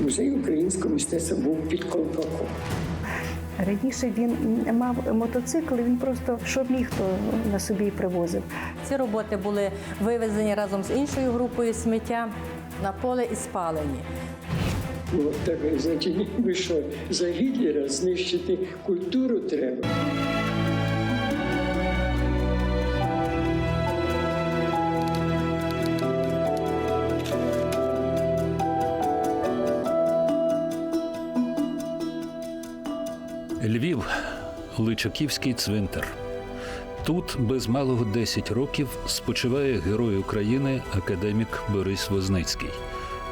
Музей українського мистецтва був під колпаком. Раніше він мав мотоцикл, він просто що міг, то на собі привозив. Ці роботи були вивезені разом з іншою групою сміття на поле і спалені. От так, значить, ви що, за Гітлера знищити культуру треба? Личаківський цвинтар. Тут без малого 10 років спочиває герой України академік Борис Возницький.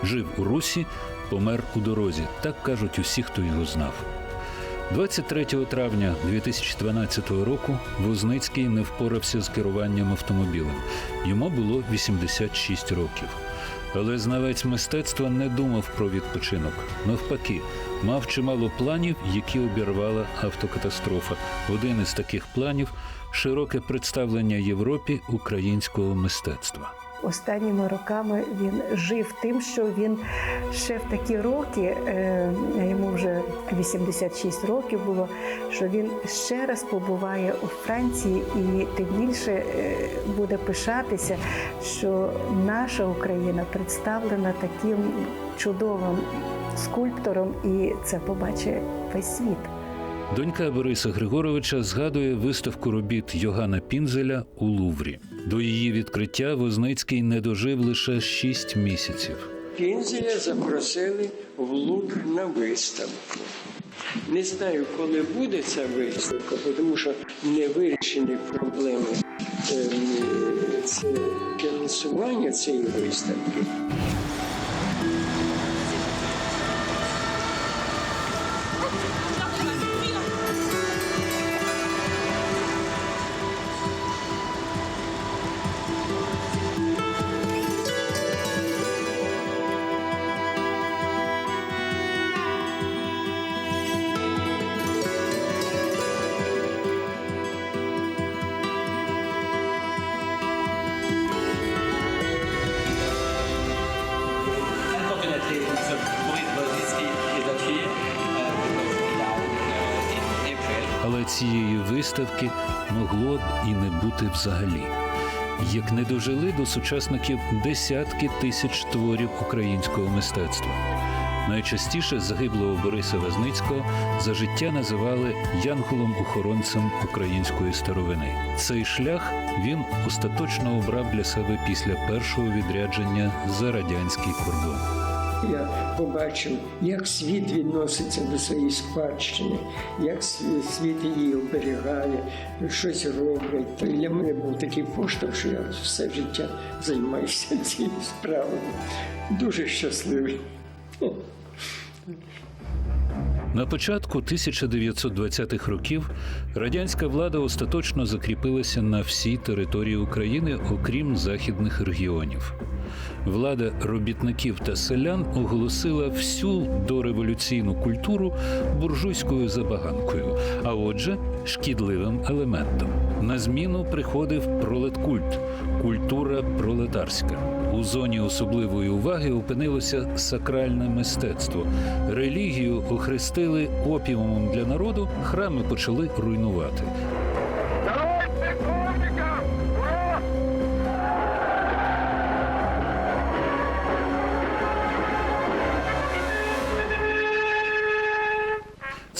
Жив у Русі, помер у дорозі. Так кажуть усі, хто його знав. 23 травня 2012 року Возницький не впорався з керуванням автомобілем. Йому було 86 років. Але знавець мистецтва не думав про відпочинок. Навпаки, мав чимало планів, які обірвала автокатастрофа. Один із таких планів широке представлення Європі українського мистецтва. Останніми роками він жив тим, що він ще в такі роки, е, йому вже 86 років було, що він ще раз побуває у Франції і тим більше е, буде пишатися, що наша Україна представлена таким чудовим скульптором, і це побачить весь світ. Донька Бориса Григоровича згадує виставку робіт Йогана Пінзеля у Луврі. До її відкриття Возницький не дожив лише шість місяців. Кінзеля запросили в Лук на виставку. Не знаю, коли буде ця виставка, тому що не вирішені проблеми ем, фінансування цієї виставки. Цієї виставки могло б і не бути взагалі. Як не дожили до сучасників десятки тисяч творів українського мистецтва. Найчастіше загиблого Бориса Возницького за життя називали янголом-охоронцем української старовини. Цей шлях він остаточно обрав для себе після першого відрядження за радянський кордон. Я побачив, як світ відноситься до своєї спадщини, як світ її оберігає, щось робить. То для мене був такий поштовх, що я все життя займаюся цією справою. Дуже щасливий. На початку 1920-х років радянська влада остаточно закріпилася на всій території України, окрім західних регіонів. Влада робітників та селян оголосила всю дореволюційну культуру буржуйською забаганкою, а отже, шкідливим елементом. На зміну приходив пролеткульт культура пролетарська. У зоні особливої уваги опинилося сакральне мистецтво. Релігію охрестили опіумом для народу, храми почали руйнувати.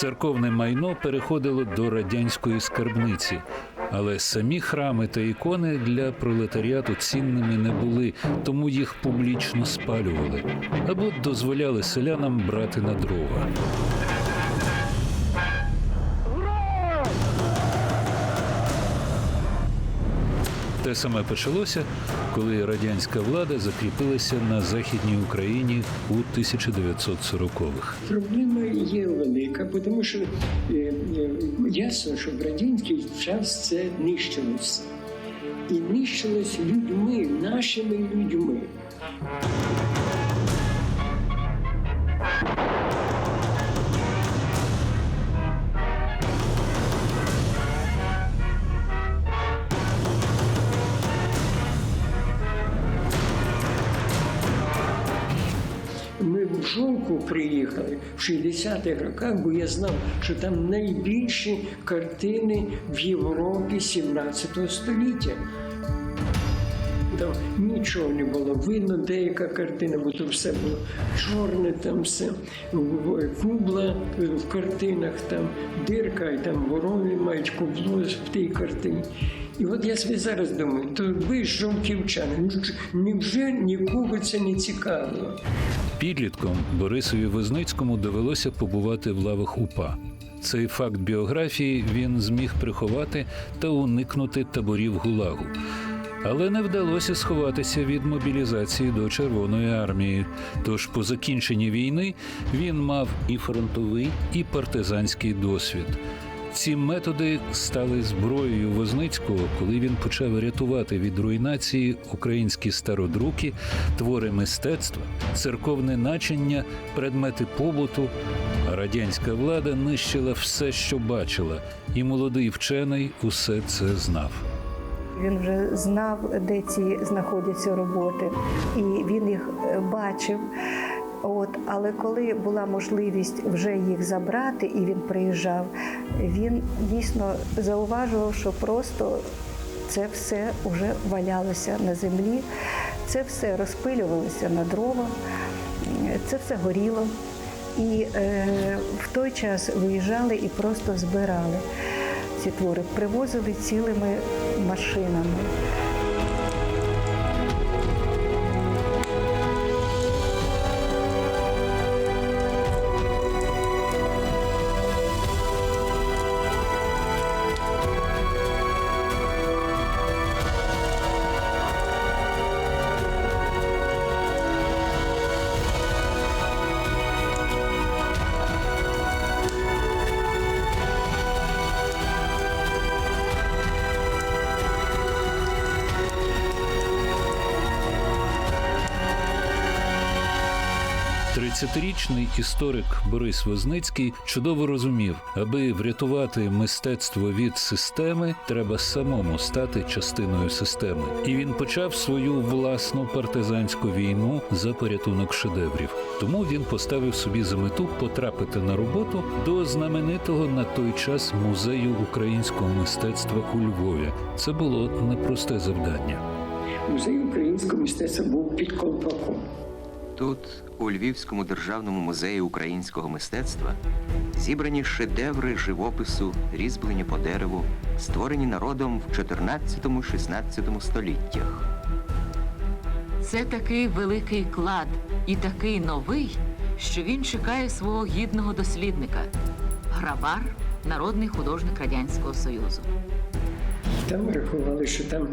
Церковне майно переходило до радянської скарбниці, але самі храми та ікони для пролетаріату цінними не були, тому їх публічно спалювали або дозволяли селянам брати на дрова. Те саме почалося, коли радянська влада закріпилася на західній Україні у 1940-х. Проблема є велика, тому що е, е, ясно, що в радянський час це нищилося. І нищилось людьми, нашими людьми. Приїхали в 60-х роках, бо я знав, що там найбільші картини в Європі 17 століття. Там нічого не було видно, деяка картина, бо то все було чорне, там все кубла в картинах, там дирка, і там ворони мають кубло в тій картині. І от я собі зараз думаю, то ви ж жовківчани, ну невже нікого це не цікавило? Підлітком Борисові Возницькому довелося побувати в лавах УПА. Цей факт біографії він зміг приховати та уникнути таборів гулагу. Але не вдалося сховатися від мобілізації до Червоної армії. Тож по закінченні війни він мав і фронтовий, і партизанський досвід. Ці методи стали зброєю Возницького, коли він почав рятувати від руйнації українські стародруки, твори мистецтва, церковне начиння, предмети побуту. А радянська влада нищила все, що бачила, і молодий вчений усе це знав. Він вже знав, де ці знаходяться роботи, і він їх бачив. От, але коли була можливість вже їх забрати, і він приїжджав, він дійсно зауважував, що просто це все вже валялося на землі, це все розпилювалося на дрова, це все горіло. І е, в той час виїжджали і просто збирали ці твори, привозили цілими машинами. Тридцятирічний історик Борис Возницький чудово розумів, аби врятувати мистецтво від системи, треба самому стати частиною системи. І він почав свою власну партизанську війну за порятунок шедеврів. Тому він поставив собі за мету потрапити на роботу до знаменитого на той час музею українського мистецтва у Львові. Це було непросте завдання. Музей українського мистецтва був під колпаком. Тут, у Львівському державному музеї українського мистецтва, зібрані шедеври живопису, різьблені по дереву, створені народом в 14-16 століттях. Це такий великий клад і такий новий, що він чекає свого гідного дослідника. Грабар, народний художник Радянського Союзу. Там рахували, що там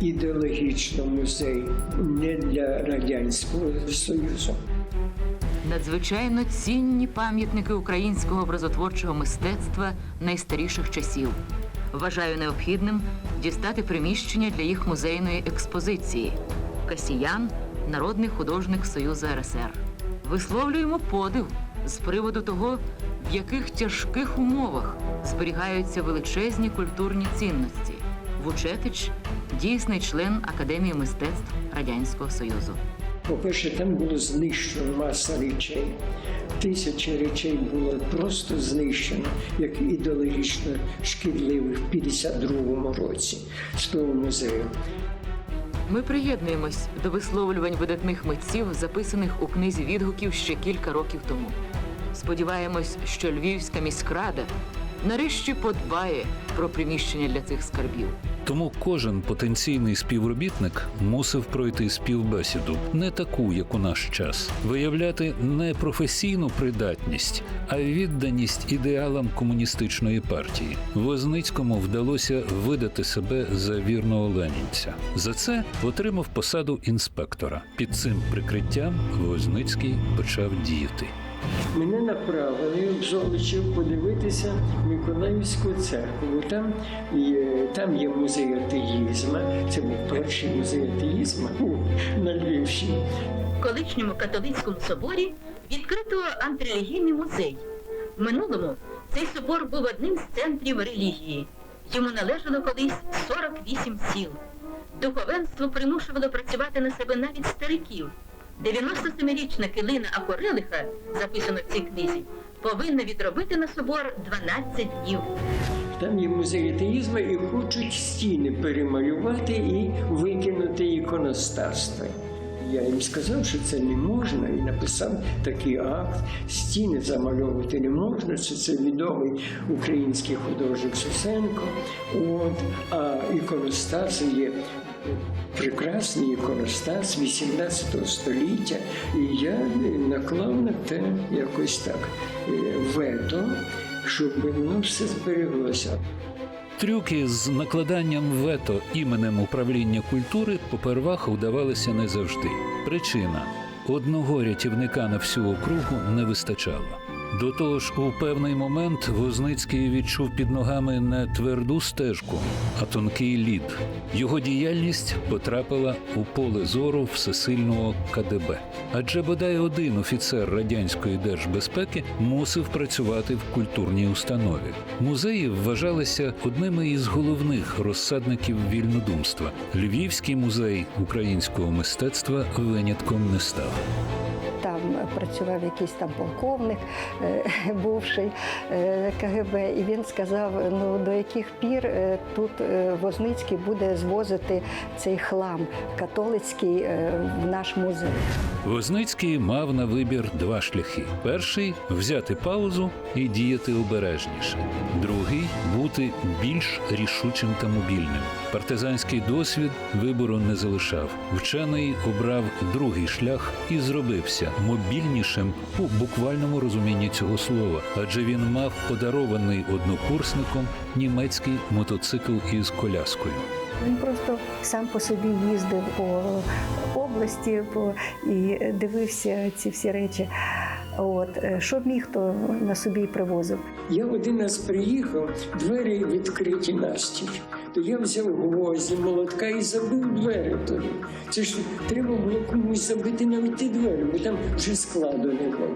ідеологічно музей не для Радянського Союзу. Надзвичайно цінні пам'ятники українського образотворчого мистецтва найстаріших часів. Вважаю необхідним дістати приміщення для їх музейної експозиції. Касіян, народний художник Союзу РСР. Висловлюємо подив з приводу того, в яких тяжких умовах зберігаються величезні культурні цінності. Вучетич дійсний член Академії мистецтв Радянського Союзу. По-перше, там було знищено маса речей. Тисячі речей було просто знищено, як ідеологічно шкідливих в 52-му році з того музею. Ми приєднуємось до висловлювань видатних митців, записаних у книзі відгуків ще кілька років тому. Сподіваємось, що Львівська міськрада нарешті подбає про приміщення для цих скарбів. Тому кожен потенційний співробітник мусив пройти співбесіду, не таку, як у наш час, виявляти не професійну придатність, а відданість ідеалам комуністичної партії. Возницькому вдалося видати себе за вірного ленінця. За це отримав посаду інспектора. Під цим прикриттям Возницький почав діяти. Мене направили в Золочів подивитися Миколаївську церкву. Там є, там є музей атеїзму. Це був перший музей атеїзму на Львівщині. В колишньому католицькому соборі відкрито антирелігійний музей. В минулому цей собор був одним з центрів релігії. Йому належало колись 48 сіл. Духовенство примушувало працювати на себе навіть стариків. 97-річна килина Акорелиха, записана в цій книзі, повинна відробити на собор 12 днів. Там є музей атеїзму і хочуть стіни перемалювати і викинути іконостаство. Я їм сказав, що це не можна, і написав такий акт. Стіни замальовувати не можна. Це, це відомий український художник Сусенко. От, а іконостас є прекрасний іконостас 18 століття. І я наклав на те якось так е, вето, щоб воно все збереглося. Трюки з накладанням вето іменем управління культури попервах вдавалися не завжди. Причина одного рятівника на всю округу не вистачало. До того ж, у певний момент Возницький відчув під ногами не тверду стежку, а тонкий лід. Його діяльність потрапила у поле зору всесильного КДБ. Адже бодай один офіцер радянської держбезпеки мусив працювати в культурній установі. Музеї вважалися одними із головних розсадників вільнодумства. Львівський музей українського мистецтва винятком не став. Працював якийсь там полковник, е, бувший е, КГБ, і він сказав: ну до яких пір е, тут Возницький буде звозити цей хлам католицький в наш музей. Возницький мав на вибір два шляхи: перший взяти паузу і діяти обережніше, другий бути більш рішучим та мобільним. Партизанський досвід вибору не залишав. Вчений обрав другий шлях і зробився мобільнішим у буквальному розумінні цього слова, адже він мав подарований однокурсником німецький мотоцикл із коляскою. Він просто сам по собі їздив по області по, і дивився ці всі речі. От е, що міг, то на собі привозив. Я один раз приїхав, двері відкриті настіль. Я взяв гвозді, молотка і забив двері туди. Це ж треба було комусь забити навіть ті двері, бо там вже складу не було.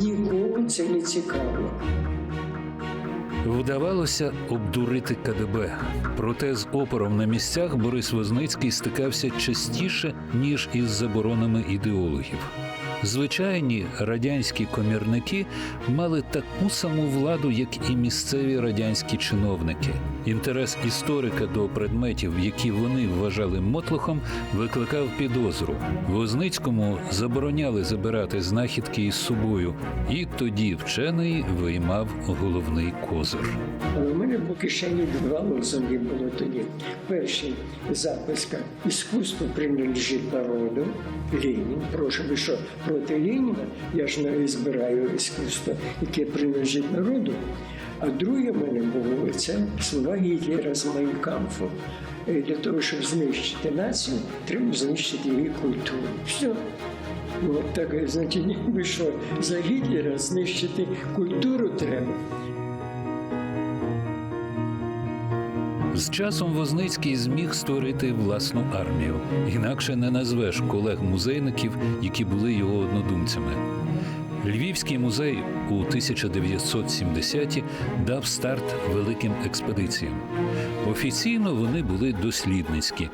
Нікому це не цікаво. Вдавалося обдурити КДБ. Проте з опором на місцях Борис Возницький стикався частіше, ніж із заборонами ідеологів. Звичайні радянські комірники мали таку саму владу, як і місцеві радянські чиновники. Інтерес історика до предметів, які вони вважали мотлохом, викликав підозру. Возницькому забороняли забирати знахідки із собою, і тоді вчений виймав головний козир. В мене по кишені два лозунги було тоді. Перший записка «Іскусство принадлежить народу. Ленін. Прошу, ви що, проти Леніна? Я ж не збираю іскусство, яке принадлежить народу. А друге в мене було це слова Гітлера з Майнкамфу. Е, Для того, щоб знищити націю, треба знищити її культуру. Все. От так, значить, що, за Гітлера знищити культуру треба. З часом Возницький зміг створити власну армію. Інакше не назвеш колег-музейників, які були його однодумцями. Львівський музей у 1970-ті дав старт великим експедиціям. Офіційно вони були дослідницькі,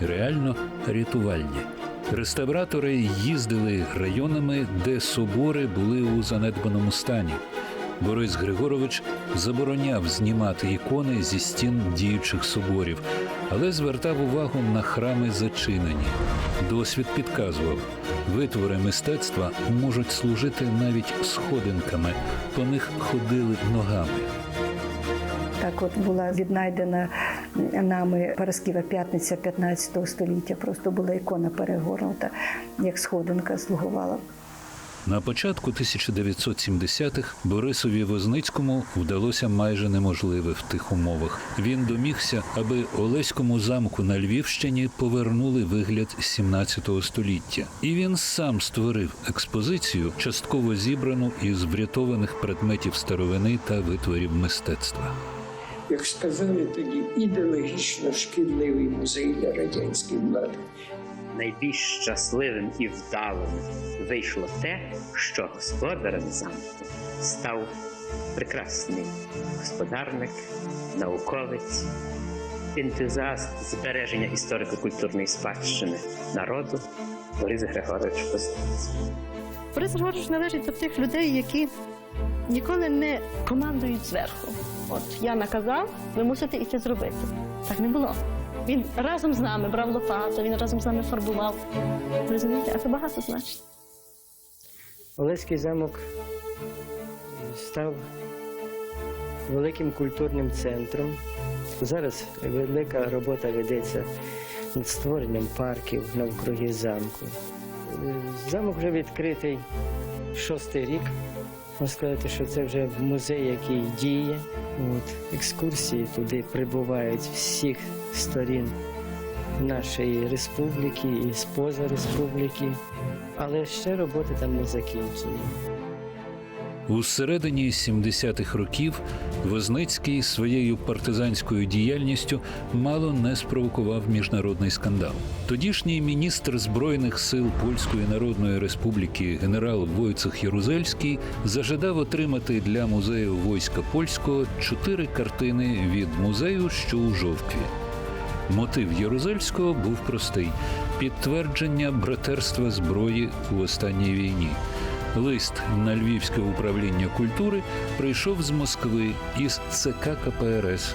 реально рятувальні. Реставратори їздили районами, де собори були у занедбаному стані. Борис Григорович забороняв знімати ікони зі стін діючих соборів, але звертав увагу на храми зачинені. Досвід підказував, витвори мистецтва можуть служити навіть сходинками, по них ходили ногами. Так от була віднайдена нами Парасківа п'ятниця 15 століття. Просто була ікона перегорнута, як сходинка слугувала. На початку 1970-х Борисові Возницькому вдалося майже неможливе в тих умовах. Він домігся, аби Олеському замку на Львівщині повернули вигляд 17 століття. І він сам створив експозицію, частково зібрану із врятованих предметів старовини та витворів мистецтва. як сказали тоді, ідеологічно шкідливий музей для радянської влади. Найбільш щасливим і вдалим вийшло те, що господарем замку став прекрасний господарник, науковець, ентузіаст збереження історико-культурної спадщини народу Борис Григорович Вознецький. Борис Григорович належить до тих людей, які ніколи не командують зверху. От я наказав, ви мусите і це зробити. Так не було. Він разом з нами брав лопату, він разом з нами фарбував. Розумієте, а це багато значить. Олеський замок став великим культурним центром. Зараз велика робота ведеться над створенням парків навкруги замку. Замок вже відкритий шостий рік. Можна сказати, що це вже музей, який діє. От, екскурсії туди прибувають всіх сторін нашої республіки і споза республіки. Але ще роботи там не закінчені. У середині 70-х років Возницький своєю партизанською діяльністю мало не спровокував міжнародний скандал. Тодішній міністр збройних сил Польської Народної Республіки генерал Войцех Єрузельський зажадав отримати для музею війська польського чотири картини від музею, що у жовтві. Мотив Єрузельського був простий підтвердження братерства зброї у останній війні. Лист на Львівське управління культури прийшов з Москви із ЦК КПРС.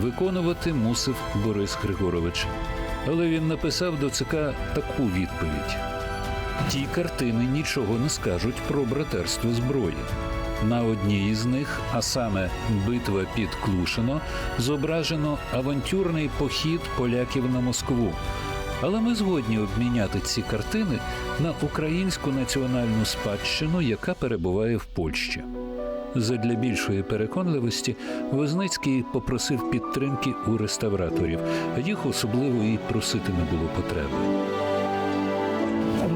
Виконувати мусив Борис Григорович. Але він написав до ЦК таку відповідь: ті картини нічого не скажуть про братерство зброї. На одній із них, а саме Битва під Клушино, зображено авантюрний похід поляків на Москву. Але ми згодні обміняти ці картини на українську національну спадщину, яка перебуває в Польщі. Задля більшої переконливості Возницький попросив підтримки у реставраторів, їх особливо і просити не було потреби.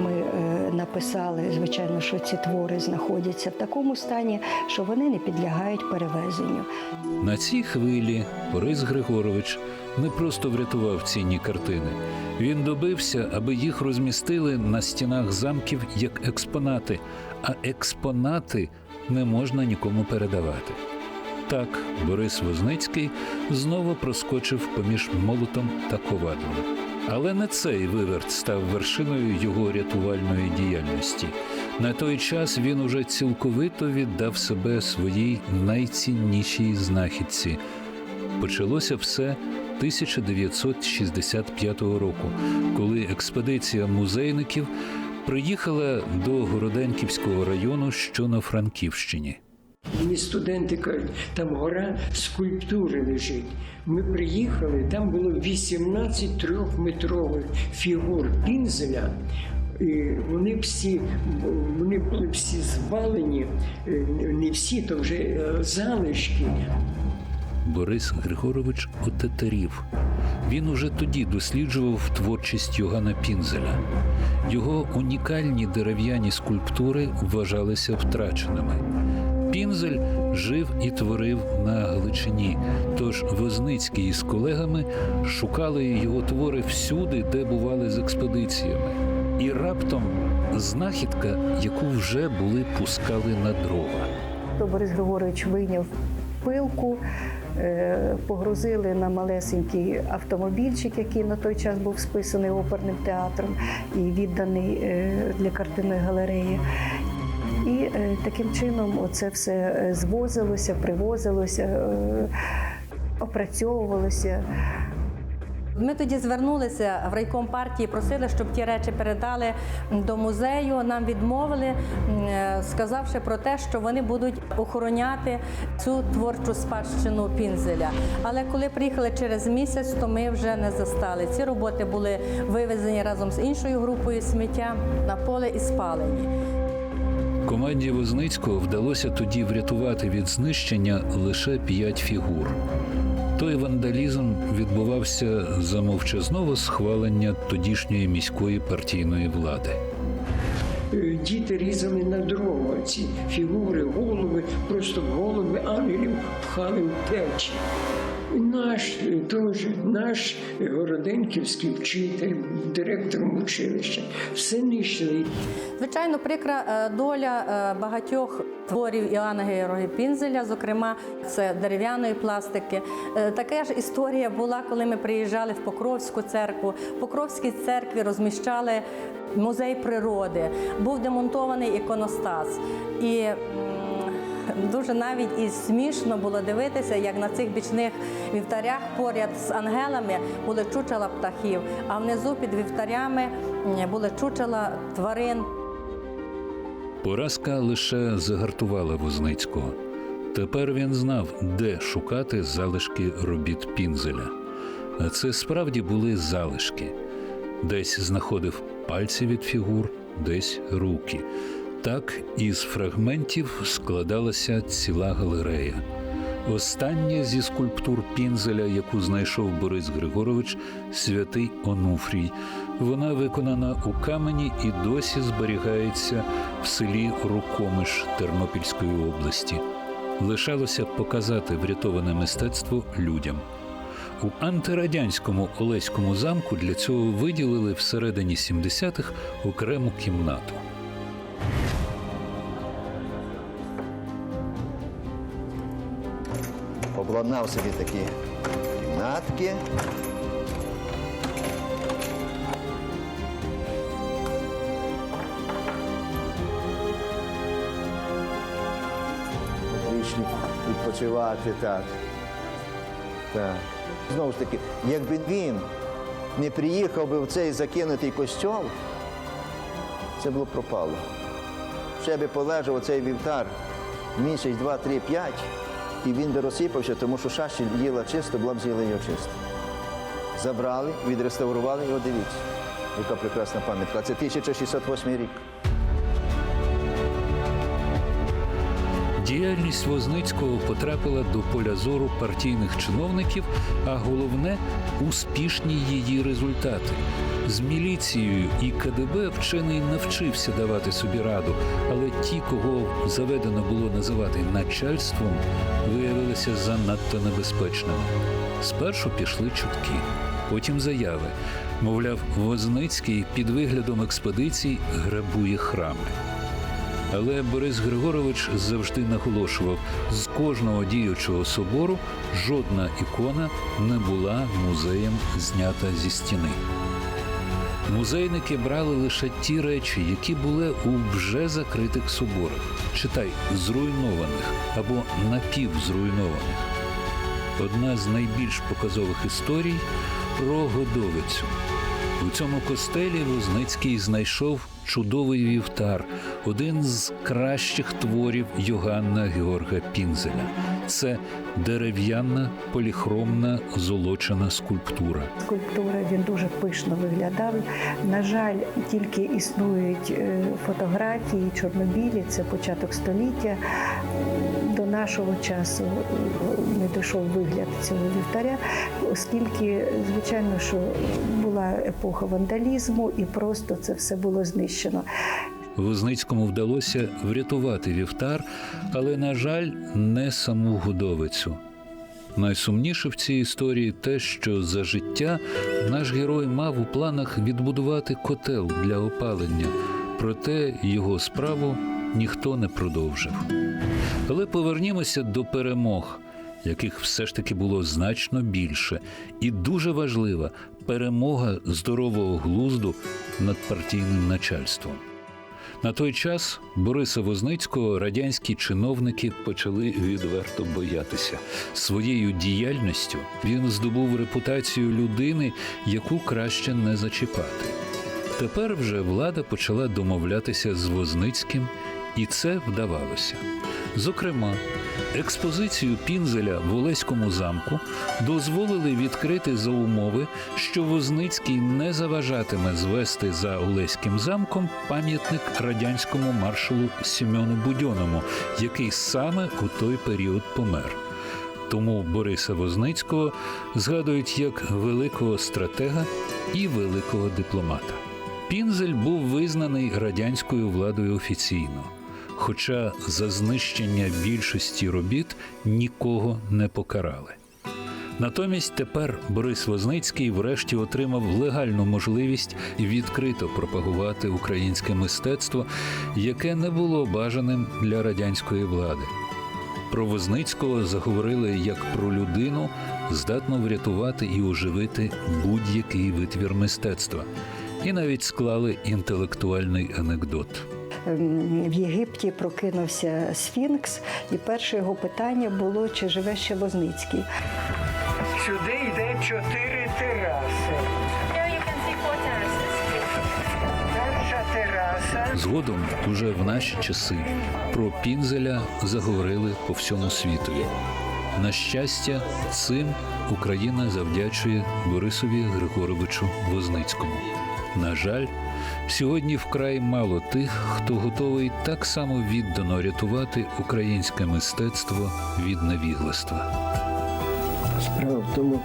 Ми е, написали, звичайно, що ці твори знаходяться в такому стані, що вони не підлягають перевезенню. На цій хвилі Борис Григорович не просто врятував цінні картини. Він добився, аби їх розмістили на стінах замків як експонати, а експонати не можна нікому передавати. Так Борис Возницький знову проскочив поміж молотом та ковадлом. Але не цей виверт став вершиною його рятувальної діяльності. На той час він уже цілковито віддав себе своїй найціннішій знахідці. Почалося все 1965 року, коли експедиція музейників приїхала до Городенківського району, що на Франківщині. Мені студенти кажуть, там гора скульптури лежить. Ми приїхали, там було 18 трьохметрових фігур пінзеля. І вони всі вони були всі звалені, е, не всі, то вже е, залишки. Борис Григорович отетерів. Він уже тоді досліджував творчість Йогана Пінзеля. Його унікальні дерев'яні скульптури вважалися втраченими. Пінзель жив і творив на Галичині, тож Возницький із колегами шукали його твори всюди, де бували з експедиціями. І раптом знахідка, яку вже були пускали на дрова. То Борис Григорович вийняв пилку, погрузили на малесенький автомобільчик, який на той час був списаний оперним театром і відданий е, для картинної галереї. І е, таким чином це все е, звозилося, привозилося, е, опрацьовувалося. Ми тоді звернулися в райком партії, просили, щоб ті речі передали до музею. Нам відмовили, е, сказавши про те, що вони будуть охороняти цю творчу спадщину пінзеля. Але коли приїхали через місяць, то ми вже не застали. Ці роботи були вивезені разом з іншою групою сміття на поле і спалені. Команді Возницького вдалося тоді врятувати від знищення лише п'ять фігур. Той вандалізм відбувався за мовчазного схвалення тодішньої міської партійної влади. Е, Діти різали на дрова ці фігури, голови, просто голови ангелів пхали в печі. Наш теж, наш городенківський вчитель, директором училища, все нищили. Звичайно, прикра е, доля е, багатьох творів Іоанна Георгія Пінзеля, зокрема, це дерев'яної пластики. Така ж історія була, коли ми приїжджали в Покровську церкву. В Покровській церкві розміщали музей природи, був демонтований іконостас. І Дуже навіть і смішно було дивитися, як на цих бічних вівтарях поряд з ангелами були чучела птахів, а внизу під вівтарями були чучела тварин. Поразка лише загартувала Возницького. Тепер він знав, де шукати залишки робіт Пінзеля. Це справді були залишки. Десь знаходив пальці від фігур, десь руки. Так із фрагментів складалася ціла галерея. Остання зі скульптур Пінзеля, яку знайшов Борис Григорович, святий Онуфрій. Вона виконана у камені і досі зберігається в селі Рукомиш Тернопільської області. Лишалося показати врятоване мистецтво людям. У антирадянському Олеському замку для цього виділили всередині 70-х окрему кімнату. обладнав собі такі кімнатки. Відпочивати так. Так. Знову ж таки, якби він не приїхав би в цей закинутий костьол, це було пропало. Ще би полежав оцей вівтар місяць, два, три, п'ять, і він би розсипався, тому що шаші їла чисто, була б з'їла його чисто. Забрали, відреставрували його, дивіться. Яка прекрасна пам'ятка. Це 1608 рік. Діяльність Возницького потрапила до поля зору партійних чиновників, а головне успішні її результати. З міліцією і КДБ вчений навчився давати собі раду, але ті, кого заведено було називати начальством, виявилися занадто небезпечними. Спершу пішли чутки, потім заяви. Мовляв, Возницький під виглядом експедицій грабує храми. Але Борис Григорович завжди наголошував: з кожного діючого собору жодна ікона не була музеєм знята зі стіни. Музейники брали лише ті речі, які були у вже закритих соборах, читай зруйнованих або напівзруйнованих. Одна з найбільш показових історій про Годовицю. У цьому костелі Возницький знайшов чудовий вівтар, один з кращих творів Йоганна Георга Пінзеля. Це дерев'яна поліхромна золочена скульптура. Скульптура він дуже пишно виглядав. На жаль, тільки існують е, фотографії чорнобілі, це початок століття. До нашого часу е, не дійшов вигляд цього вівтаря, оскільки, звичайно, що епоха вандалізму, і просто це все було знищено. Возницькому вдалося врятувати вівтар, але, на жаль, не саму годовицю. Найсумніше в цій історії те, що за життя наш герой мав у планах відбудувати котел для опалення, проте його справу ніхто не продовжив. Але повернімося до перемог, яких все ж таки було значно більше, і дуже важлива перемога здорового глузду над партійним начальством. На той час Бориса Возницького радянські чиновники почали відверто боятися. Своєю діяльністю він здобув репутацію людини, яку краще не зачіпати. Тепер вже влада почала домовлятися з Возницьким, і це вдавалося. Зокрема, експозицію Пінзеля в Олеському замку дозволили відкрити за умови, що Возницький не заважатиме звести за Олеським замком пам'ятник радянському маршалу Сімеону Будьонному, який саме у той період помер. Тому Бориса Возницького згадують як великого стратега і великого дипломата. Пінзель був визнаний радянською владою офіційно, хоча за знищення більшості робіт нікого не покарали. Натомість тепер Борис Возницький врешті отримав легальну можливість відкрито пропагувати українське мистецтво, яке не було бажаним для радянської влади. Про Возницького заговорили як про людину, здатну врятувати і оживити будь-який витвір мистецтва, і навіть склали інтелектуальний анекдот. Ем, В Єгипті прокинувся Сфінкс, і перше його питання було, чи живе ще Возницький. Сюди йде чотири тераси. Перша тераса. Згодом, уже в наші часи, про Пінзеля заговорили по всьому світові. На щастя, цим Україна завдячує Борисові Григоровичу Возницькому. На жаль, сьогодні вкрай мало тих, хто готовий так само віддано рятувати українське мистецтво від навігластва. Справа в тому,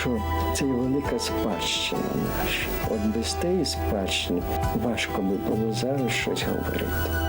що це велика спадщина наша. От без тієї спадщини важко би було зараз щось говорити.